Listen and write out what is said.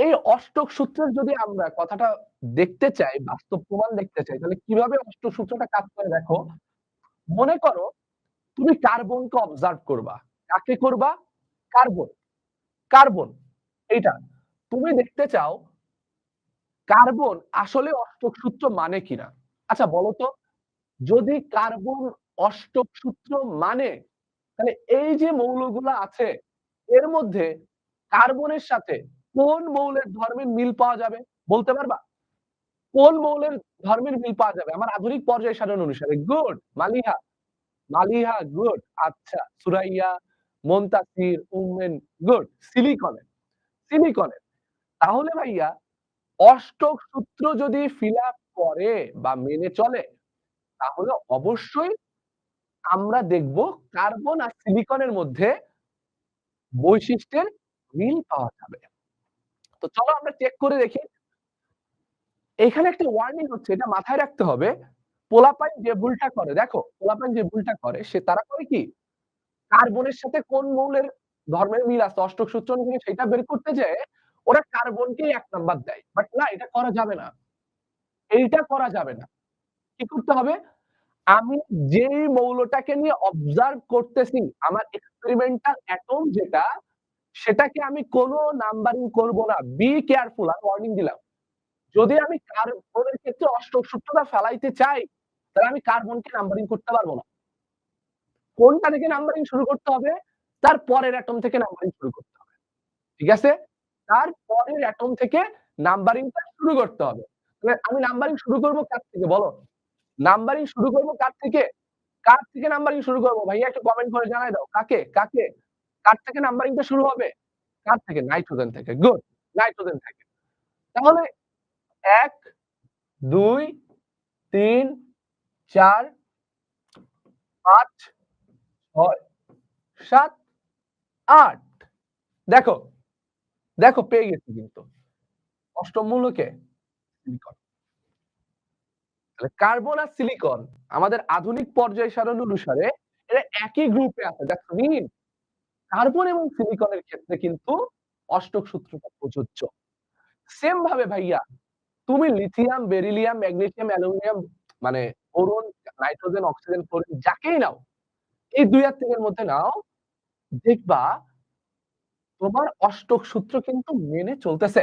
এই অষ্টক সূত্রের যদি আমরা কথাটা দেখতে চাই, বাস্তব প্রমাণ দেখতে চাই, তাহলে কীভাবে অষ্টক সূত্রটা কাজ করে দেখো। মনে করো তুমি কার্বনকে অবজার্ভ করবা। কাকে করবা? কার্বন। কার্বন এইটা। তুমি দেখতে চাও কার্বন আসলে অষ্টক সূত্র মানে কিনা? আচ্ছা বলো তো, যদি কার্বন অষ্টক সূত্র মানে, তাহলে এই যে মৌলগুলা আছে, এর মধ্যে কার্বনের সাথে কোন মৌলের ধর্মের মিল পাওয়া যাবে? বলতে পারবা? কোন মৌলের ধর্মের মিল পাওয়া যাবে? আমার আধুনিক পর্যায় সারণ অনুসারে। গুড! মালিহা। মালিহা গুড। আচ্ছা, সুরাইয়া, মুনতাসির, উম্মেন গুড। সিলিকনের। সিলিকনের। তাহলে ভাইয়া অষ্টক সূত্র যদি ফিল করে বা মেনে চলে, তাহলে অবশ্যই আমরা দেখব কার্বন আর সিলিকনের মধ্যে বৈশিষ্ট্যের মিল পাওয়া যাবে। তো চলো আমরা চেক করে দেখি। এখানে একটা ওয়ার্নিং হচ্ছে, এটা মাথায় রাখতে হবে। পোলাপাইন যে ভুলটা করে, দেখো পোলাপাইন যে ভুলটা করে, সে তারা করে কি? কার্বনের সাথে কোন মৌলের ধর্মের মিল আছে অষ্টক সূত্র অনুযায়ী সেটা বের করতে যেয়ে ওরা কার্বনকেই এক নাম্বার দেয়। বাট না এটা করা যাবে না। এইটা করা যাবে না। কি করতে হবে? আমি যেই মৌলটাকে নিয়ে অবজার্ভ করতেছি, আমার এক্সপেরিমেন্টাল এটম যেটা, সেটাকে আমি কোন নাম্বারিং করব না। বি কেয়ারফুল আমি ওয়ার্নিং দিলাম। যদি আমি কার্বনের ক্ষেত্রে অষ্টক সূত্রটা ফেলাইতে চাই, তাহলে আমি কার্বনকে নাম্বারিং করতে পারব না। কোনটা থেকে নাম্বারিং শুরু করতে হবে? তার পরের এটম থেকে নাম্বারিং শুরু করতে হবে। ঠিক আছে? তার পরের এটম থেকে নাম্বারিংটা শুরু করতে হবে। আমি নাম্বারিং শুরু করব কার থেকে বলো? নাম্বারিং শুরু করব কার থেকে? কার থেকে নাম্বারিং শুরু করব? ভাইয়া একটু কমেন্ট করে জানাই দাও। কাকে? কাকে? কার থেকে নাম্বারিংটা শুরু হবে? কার থেকে? নাইট্রোজেন থেকে। গুড। নাইট্রোজেন থেকে। তাহলে ১, ২, ৩, ৪, ৫, ৬, ৭, ৮ দেখো, দেখো পেয়ে গেছি কিন্তু। অষ্টম মৌল কে? সিলিকন। তাহলে কার্বন আর সিলিকন আমাদের আধুনিক পর্যায় সারণ অনুসারে এরা একই গ্রুপে আছে। দ্যাটস মিন কার্বন এবং সিলিকনের ক্ষেত্রে কিন্তু অষ্টক সূত্রটা প্রযোজ্য। সেম ভাবে ভাইয়া তুমি লিথিয়াম, বেরিলিয়াম, ম্যাগনেসিয়াম, অ্যালুমিনিয়াম মানে বোরন, নাইট্রোজেন, অক্সিজেন, ফ্লোরিন যাকেই নাও, এই দুই আর তিনের মধ্যে নাও, দেখবা তোমার অষ্টক সূত্র কিন্তু মেনে চলতেছে।